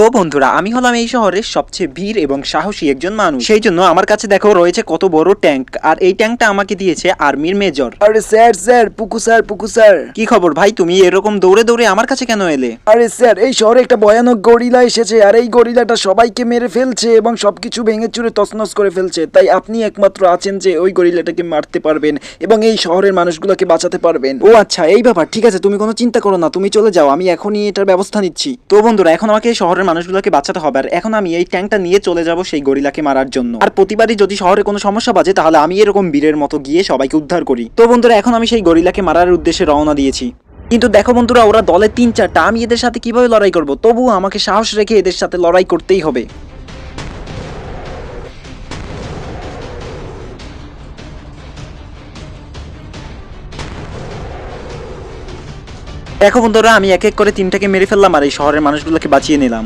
তো বন্ধুরা আমি হলাম এই শহরের সবচেয়ে বীর এবং সাহসী একজন মানুষ। সেই জন্য আমার কাছে দেখো রয়েছে কত বড় ট্যাঙ্ক আর এই ট্যাঙ্কটা আমাকে দিয়েছে আর্মির মেজর। আরে স্যার স্যার পুকু স্যার পুকু স্যার। কি খবর ভাই তুমি এরকম দৌড়ে দৌড়ে আমার কাছে কেন এলে? আরে স্যার এই শহরে একটা ভয়ানক গরিলা এসেছে আর এই গরিলাটা সবাইকে মেরে ফেলছে এবং সবকিছু ভেঙে চুরে তছনছ করে ফেলছে। তাই আপনি একমাত্র আছেন যে ওই গরিলাটাকে মারতে পারবেন এবং এই শহরের মানুষগুলোকে বাঁচাতে পারবেন। ও আচ্ছা এই ব্যাপার ঠিক আছে তুমি কোনো চিন্তা করো না তুমি চলে যাও আমি এখনই এটার ব্যবস্থা নিচ্ছি। তো বন্ধুরা এখন আমাকে এই শহরের মানুষগুলোকে বাঁচাতে হবে। আর এখন আমি এই ট্যাঙ্কটা নিয়ে চলে যাব সেই গরিলাকে মারার জন্য। আর প্রতিবারই যদি শহরে কোনো সমস্যা বাজে, তাহলে আমি এরকম বীরের মতো গিয়ে সবাইকে উদ্ধার করি। তো বন্ধুরা, এখন আমি সেই গরিলাকে মারার উদ্দেশ্যে রওনা দিয়েছি। কিন্তু দেখো বন্ধুরা, ওরা দলে তিন চারটা আমি এদের সাথে কীভাবে লড়াই করব? তবুও আমাকে সাহস রেখে এদের সাথে লড়াই করতেই হবে। দেখো বন্ধুরা আমি এক এক করে তিনটাকে মেরে ফেললাম আর এই শহরের মানুষগুলোকে বাঁচিয়ে নিলাম।